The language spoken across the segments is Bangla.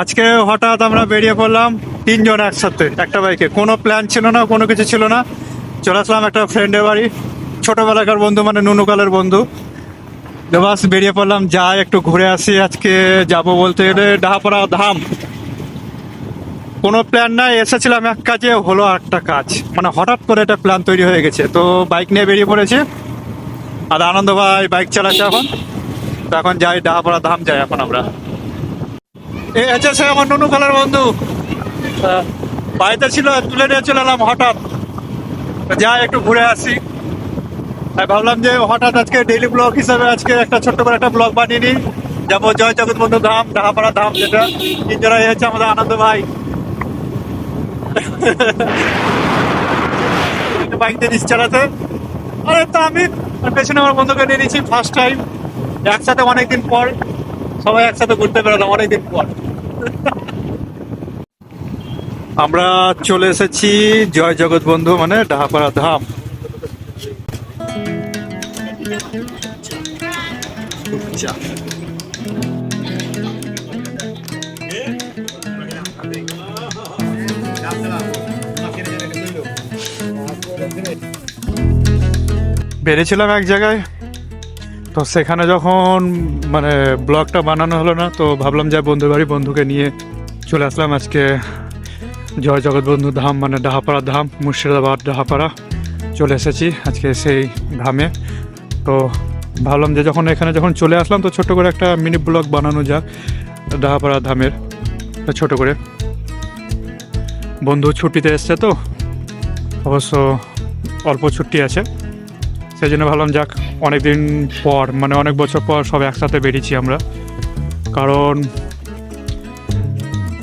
আজকে হঠাৎ আমরা বেরিয়ে পড়লাম তিনজন একসাথে, একটা বাইকে কোনো প্ল্যান ছিল না, কোনো কিছু ছিল না। চলে আসলাম একটা ফ্রেন্ডের বাড়ি। ছোটবেলাকার বন্ধু মানে নুনুকালের বন্ধু। বাস বেরিয়ে পড়লাম, যাই একটু ঘুরে আসি আজকে যাব বলতে গেলে ডাহাপাড়া ধাম। কোনো প্ল্যান নাই, এসেছিলাম এক কাজে, হলো একটা কাজ। মানে হঠাৎ করে একটা প্ল্যান তৈরি হয়ে গেছে। তো বাইক নিয়ে বেরিয়ে পড়েছে। আর আনন্দ ভাই বাইক চালাচ্ছে এখন। তো এখন যাই, ডাহাপাড়া ধাম যাই এখন আমরা। এ আছে সে আমার নুনু কালার বন্ধু। বাড়িতে ছিল তুলে নিয়ে চলে এলাম হঠাৎ। যাই একটু ঘুরে আসি। ভাবলাম যে হঠাৎ আজকে ডেইলি ব্লগ হিসাবে আজকে একটা ছোট্ট করে একটা ব্লগ বানিয়ে নিই। যাব জয় জগৎ বন্ধু ধাম ডাহাপাড়া ধাম যেটা। তিনজনাই হচ্ছে আমাদের আনন্দ ভাই। বাইক দিয়ে দিচ্ছি চালাতে। আরে তো আমি পেছনে আমার বন্ধুকে নিয়ে নিয়েছি ফার্স্ট টাইম একসাথে অনেকদিন পর। সবাই একসাথে ঘুরতে বেরোলাম অনেকদিন পর। আমরা চলে এসেছি জয় জগৎ বন্ধু মানে ডাহাপাড়া ধাম। বেরিয়েছিলাম এক জায়গায়। তো সেখানে যখন মানে ব্লগটা বানানো হলো না, তো ভাবলাম যে বন্ধুর বাড়ি বন্ধুকে নিয়ে চলে আসলাম আজকে জয় জগৎ বন্ধু ধাম মানে ডাহাপাড়া ধাম, মুর্শিদাবাদ ডাহাপাড়া চলে এসেছি আজকে সেই ধামে। তো ভাবলাম যে যখন এখানে যখন চলে আসলাম, তো ছোট করে একটা মিনি ব্লগ বানানো যাক ডাহাপাড়া ধামের ছোট করে। বন্ধু ছুটিতে এসছে তো, অবশ্য অল্প ছুটি আছে। সেই জন্য ভাবলাম যাক অনেক দিন পর মানে অনেক বছর পর সব একসাথে বেরিয়েছি আমরা। কারণ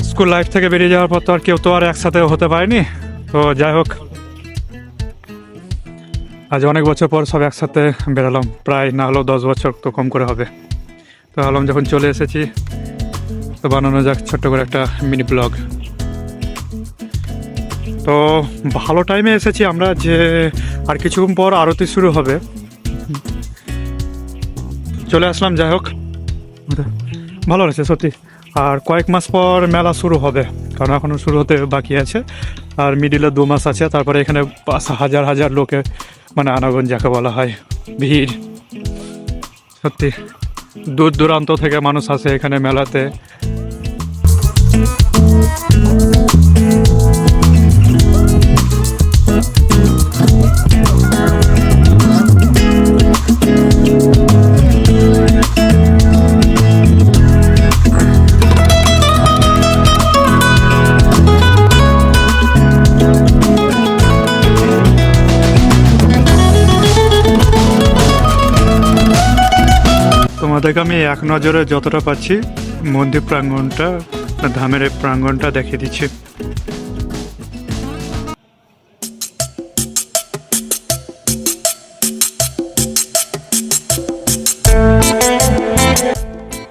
স্কুল লাইফ থেকে বেরিয়ে যাওয়ার পর তো আর কেউ তো আর একসাথে হতে পারেনি। তো যাই হোক, আজ অনেক বছর পর সব একসাথে বেরালাম। প্রায় না হলেও দশ বছর তো কম করে হবে। তো ভাবলাম যখন চলে এসেছি, তো বানানো যাক ছোট্ট করে একটা মিনি ব্লগ তো ভালো টাইমে এসেছি আমরা যে আর কিছুক্ষণ পর আরতি শুরু হবে। চলে আসলাম, যাই হোক। ভালো লাগছে সত্যি। আর কয়েক মাস পর মেলা শুরু হবে, কারণ এখনও শুরু হতে বাকি আছে। আর মিডিলে দু মাস আছে, তারপরে এখানে হাজার হাজার লোকে মানে আনাগন যাকে বলা হয়, ভিড়। সত্যি। দূর দূরান্ত থেকে মানুষ আসে এখানে মেলাতে। তোমাদেরকে আমি এক নজরে যতটা পাচ্ছি মন্দির প্রাঙ্গণটা ধামের প্রাঙ্গণটা দেখিয়ে দিচ্ছি।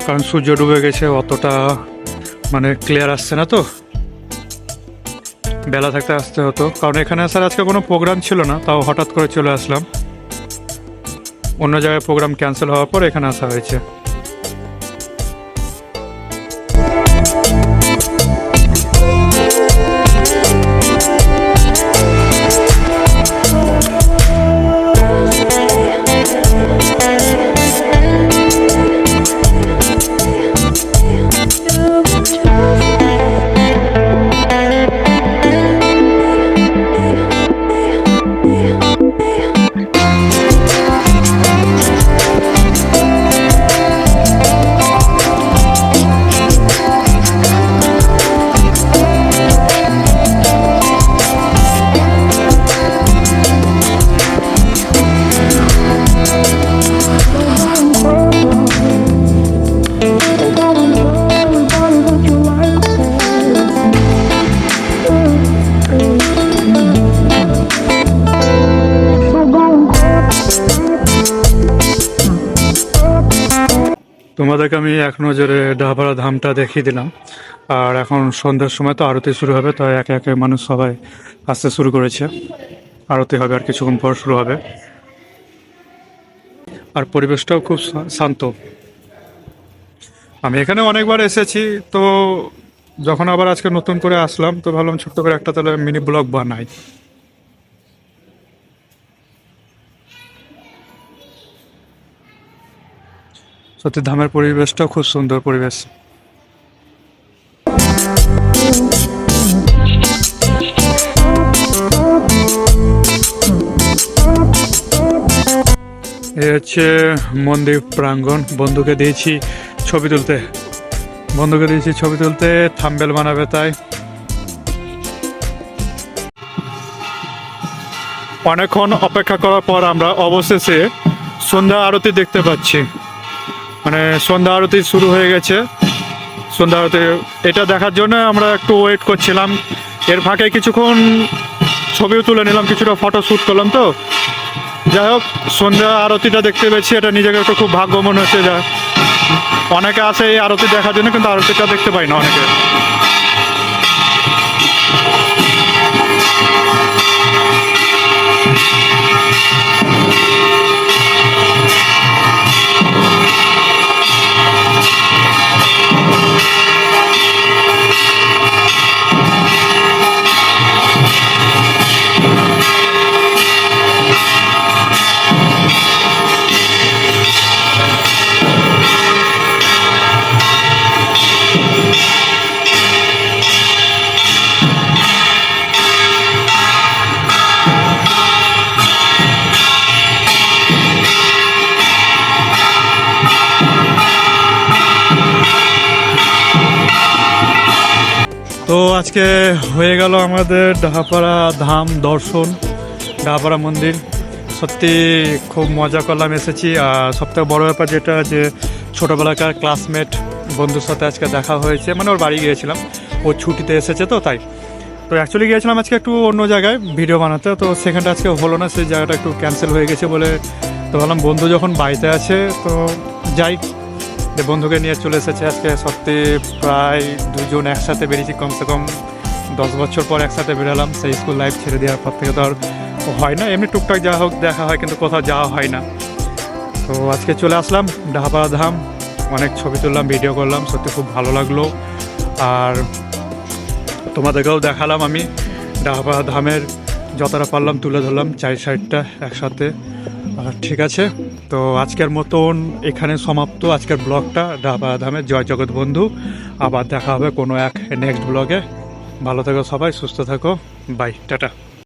কারণ সূর্য ডুবে গেছে, অতটা মানে ক্লিয়ার আসছে না তো। বেলা থাকতে আসতে হতো। কারণ এখানে আসার আজকে কোনো প্রোগ্রাম ছিল না, তাও হঠাৎ করে চলে আসলাম। অন্য জায়গায় প্রোগ্রাম ক্যান্সেল হওয়ার পর এখানে আসা হয়েছে। তোমাদেরকে আমি এক নজরে ডাহাপাড়া ধামটা দেখিয়ে দিলাম। আর এখন সন্ধ্যার সময় তো আরতি শুরু হবে, তাই একে একে মানুষ সবাই আসতে শুরু করেছে। আরতি হবে আর কিছুক্ষণ পর শুরু হবে। আর পরিবেশটাও খুব শান্ত। আমি এখানে অনেকবার এসেছি, তো যখন আবার আজকে নতুন করে আসলাম, তো ভাবলাম ছোট্ট করে একটা তাহলে মিনি ব্লগ বানাই। সত্যি ধামের পরিবেশটাও খুব সুন্দর পরিবেশ। এ হচ্ছে মন্দির প্রাঙ্গণ। বন্ধুকে দিয়েছি ছবি তুলতে। বন্ধুকে দিয়েছি ছবি তুলতে, থাম্বেল বানাবে তাই। অনেকক্ষণ অপেক্ষা করার পর আমরা অবশেষে সন্ধ্যা আরতি দেখতে পাচ্ছি। মানে সন্ধ্যা আরতি শুরু হয়ে গেছে। সন্ধ্যা আরতি, এটা দেখার জন্য আমরা একটু ওয়েট করছিলাম। এর ফাঁকে কিছুক্ষণ ছবিও তুলে নিলাম, কিছুটা ফটো শ্যুট করলাম তো। যাই হোক, সন্ধ্যা আরতিটা দেখতে পেয়েছি, এটা নিজেকে একটু খুব ভাগ্য মনে হচ্ছে যা অনেকে আসে এই আরতি দেখার জন্য, কিন্তু আরতিটা দেখতে পাই না অনেকে। তো আজকে হয়ে গেল আমাদের ডাহাপাড়া ধাম দর্শন, ডাহাপাড়া মন্দির। সত্যি খুব মজা করলাম, এসেছি। আর সবথেকে বড় ব্যাপার যেটা, যে ছোটোবেলাকার ক্লাসমেট বন্ধুর সাথে আজকে দেখা হয়েছে। মানে ওর বাড়ি গিয়েছিলাম, ও ছুটিতে এসেছে তো, তাই। তো অ্যাকচুয়ালি গিয়েছিলাম আজকে একটু অন্য জায়গায় ভিডিও বানাতে, তো সেখানটা আজকে হলো না, সেই জায়গাটা একটু ক্যান্সেল হয়ে গেছে বলে তো ভাবলাম বন্ধু যখন বাড়িতে আছে, তো যাই। যে বন্ধুকে নিয়ে চলে এসেছে আজকে সত্যি প্রায় দুজন একসাথে বেরিয়েছি কমসে কম দশ বছর পর একসাথে বেরোলাম। সেই স্কুল লাইফ ছেড়ে দেওয়ার পর থেকে তো আর হয় না, এমনি টুকটাক যা হোক দেখা হয়, কিন্তু কোথাও যাওয়া হয় না। তো আজকে চলে আসলাম ডাহাপাড়া ধাম, অনেক ছবি তুললাম ভিডিও করলাম, সত্যি খুব ভালো লাগল। আর তোমাদেরকেও দেখালাম আমি, ডাহাপাড়া ধামের যতটা পারলাম তুলে ধরলাম, চার সাইডটা একসাথে। ঠিক আছে। তো আজকের মতন এখানে সমাপ্ত। আজকের ব্লগটা ডাবা ধামের জয় জগৎ বন্ধু। আবার দেখা হবে কোনো এক নেক্সট ব্লগে ভালো থাকো সবাই, সুস্থ থাকো। Bye tata.